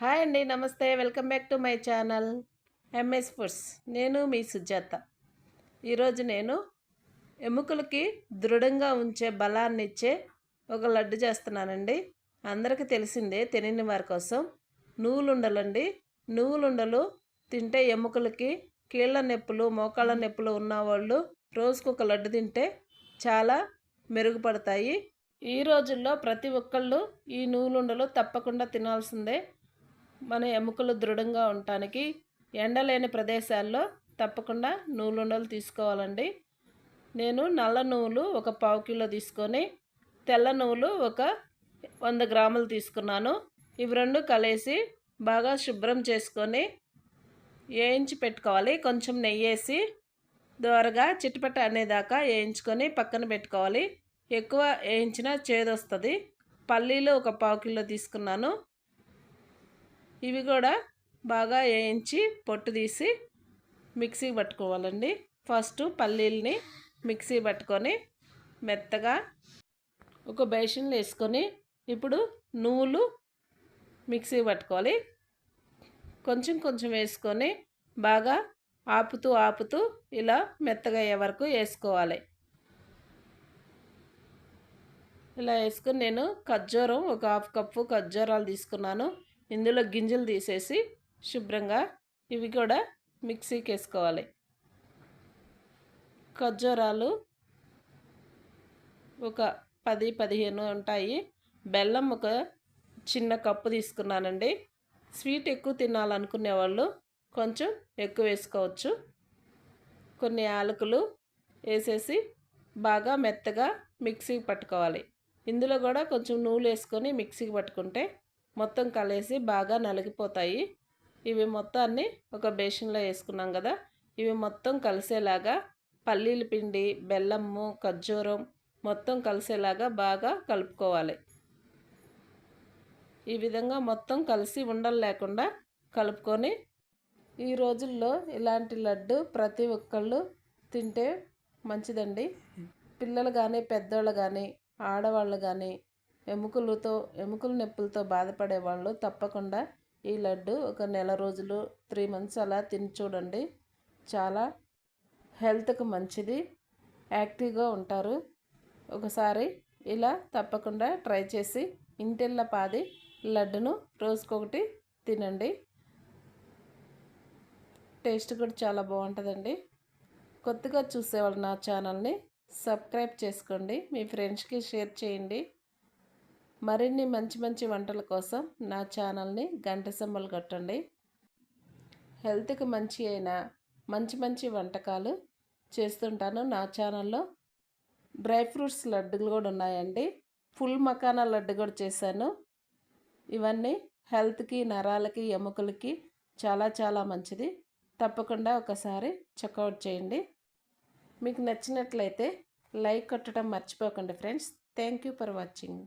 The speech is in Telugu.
హాయ్ అండి నమస్తే. Welcome back to my channel MS foods. నేను మీ సుజాత. ఈరోజు నేను ఎముకలకి దృఢంగా ఉంచే బలాన్ని ఇచ్చే ఒక లడ్డు చేస్తున్నానండి. అందరికీ తెలిసిందే తెలియని వారి కోసం. నువ్వులుండలండి నువ్వులుండలు తింటే ఎముకలకి కీళ్ళ నొప్పులు మోకాళ్ళ నొప్పులు ఉన్నవాళ్ళు రోజుకు ఒక లడ్డు తింటే చాలా మెరుగుపడతాయి. ఈ రోజుల్లో ప్రతి ఒక్కళ్ళు ఈ నువ్వులుండలు తప్పకుండా తినాల్సిందే. మన ఎముకలు దృఢంగా ఉండటానికి ఎండలేని ప్రదేశాల్లో తప్పకుండా నూలుండలు తీసుకోవాలండి. నేను నల్ల నువ్వులు ఒక పావు కిలో తీసుకొని తెల్ల నువ్వులు ఒక వంద గ్రాములు తీసుకున్నాను. ఇవి రెండు కలిసి బాగా శుభ్రం చేసుకొని వేయించి పెట్టుకోవాలి? కొంచెం నెయ్యి వేసి దోరగా చిట్టుపట్ట అనేదాకా వేయించుకొని పక్కన పెట్టుకోవాలి. ఎక్కువ వేయించిన చేదొస్తుంది. పల్లీలు ఒక పావు కిలో తీసుకున్నాను. ఇవి కూడా బాగా వేయించి పొట్టు తీసి మిక్సీ పట్టుకోవాలండి. ఫస్ట్ పల్లీల్ని మిక్సీ పట్టుకొని మెత్తగా ఒక బేషన్లో వేసుకొని ఇప్పుడు నువ్వులు మిక్సీ పట్టుకోవాలి. కొంచెం కొంచెం వేసుకొని బాగా ఆపుతూ ఆపుతూ ఇలా మెత్తగా అయ్యే వరకు వేసుకోవాలి. ఇలా వేసుకుని నేను ఖర్జూరం ఒక హాఫ్ కప్పు ఖర్జూరాలు తీసుకున్నాను. ఇందులో గింజలు తీసేసి శుభ్రంగా ఇవి కూడా మిక్సీకి వేసుకోవాలి. ఖర్జూరాలు ఒక పది పదిహేను ఉంటాయి. బెల్లం ఒక చిన్న కప్పు తీసుకున్నానండి. స్వీట్ ఎక్కువ తినాలనుకునే వాళ్ళు కొంచెం ఎక్కువ వేసుకోవచ్చు. కొన్ని యాలకులు వేసేసి బాగా మెత్తగా మిక్సీకి పట్టుకోవాలి. ఇందులో కూడా కొంచెం నూనె వేసుకొని మిక్సీకి పట్టుకుంటే మొత్తం కలిసి బాగా నలిగిపోతాయి. ఇవి మొత్తాన్ని ఒక బేషన్లో వేసుకున్నాం కదా. ఇవి మొత్తం కలిసేలాగా పల్లీల పిండి బెల్లము ఖర్జూరం మొత్తం కలిసేలాగా బాగా కలుపుకోవాలి. ఈ విధంగా మొత్తం కలిసి ఉండలు లేకుండా కలుపుకొని ఈ రోజుల్లో ఇలాంటి లడ్డు ప్రతి ఒక్కళ్ళు తింటే మంచిదండి. పిల్లలు కానీ పెద్దోళ్ళు కానీ ఆడవాళ్ళు కానీ ఎముకలతో ఎముకల నొప్పులతో బాధపడే వాళ్ళు తప్పకుండా ఈ లడ్డు ఒక నెల రోజులు త్రీ మంత్స్ అలా తిని చూడండి. చాలా హెల్త్కి మంచిది. యాక్టివ్గా ఉంటారు. ఒకసారి ఇలా తప్పకుండా ట్రై చేసి ఇంటిల్ల పాది లడ్డును రోజుకొకటి తినండి. టేస్ట్ కూడా చాలా బాగుంటుందండి. కొత్తగా చూసేవాళ్ళు నా ఛానల్ని సబ్స్క్రైబ్ చేసుకోండి. మీ ఫ్రెండ్స్కి షేర్ చేయండి. మరిన్ని మంచి మంచి వంటల కోసం నా ఛానల్ని గంట సింబల్ కొట్టండి. హెల్త్కి మంచి అయిన మంచి మంచి వంటకాలు చేస్తుంటాను నా ఛానల్లో. డ్రై ఫ్రూట్స్ లడ్డులు కూడా ఉన్నాయండి. ఫుల్ మకానా లడ్డు కూడా చేశాను. ఇవన్నీ హెల్త్కి నరాలకి ఎముకలకి చాలా చాలా మంచిది. తప్పకుండా ఒకసారి చెక్అవుట్ చేయండి. మీకు నచ్చినట్లయితే లైక్ కొట్టడం మర్చిపోకండి friends. Thank you for watching.